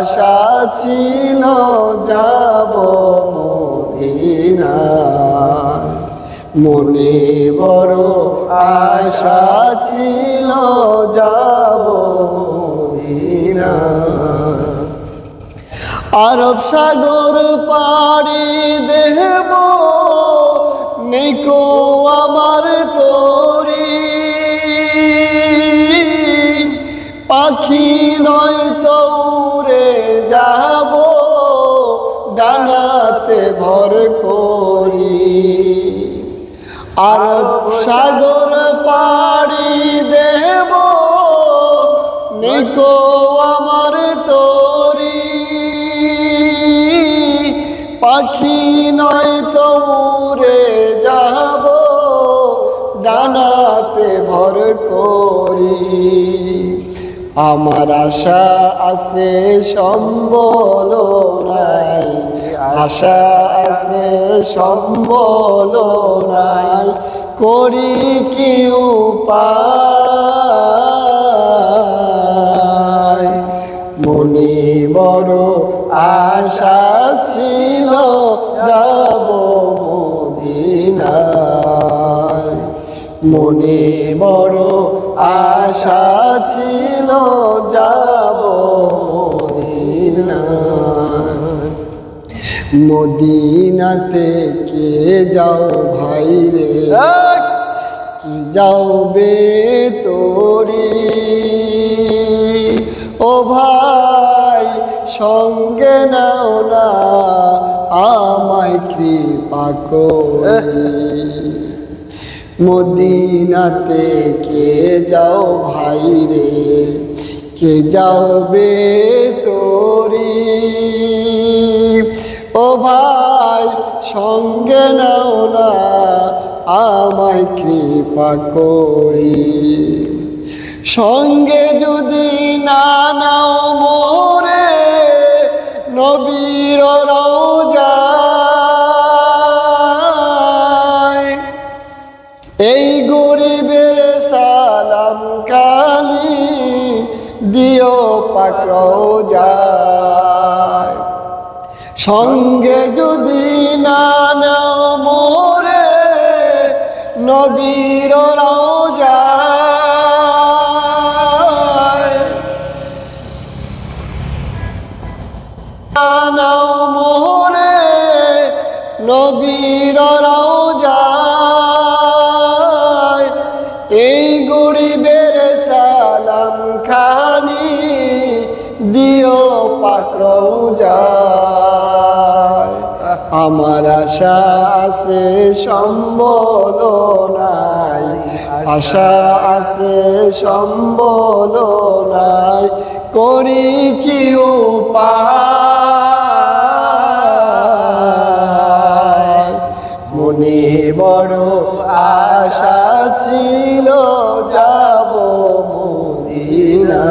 আশা ছিল যাব মদিনায় মনে বড় আশা ছিল যাব আরব সাগর পাড়ি দেব, নিকো আমার যাব ডানাতে ভর করি। আরব সাগর পাড়ি দেব, নিকো আমার তোরি। পাখি নয় তোরে যাব ডানাতে ভর করি। আমার আশা আছে, সম্বল নাই। আশা আছে, সম্বল নাই। করি কি উপায়? মনে বড় আশা ছিল, যাব মদিনায়। মনে বড় আশা ছিল যাব মদিনাতে কে যাও ভাই রে? কি যাওবে তোরি? ও ভাই সঙ্গে নাও না আমায় কৃপা করি। মদিনাতে কে যাও ভাই রে? কে যাওবে তোরি ও ভাই, সঙ্গে নাও না, আমায় কৃপা করি। সঙ্গে যদি না নাও মোরে, নবীর রওজায় এই গরিবের সালাম কালি দিও পাকর যায় সঙ্গে যদি না মোরে নবীর না নাও মোরে নবীর রওজায় পাকড়াও যায়। আমার আশা আছে সম্বল নাই আশা আছে সম্বল নাই করি কি উপায়? মনে বড় আশা ছিল, যাব মুদিনা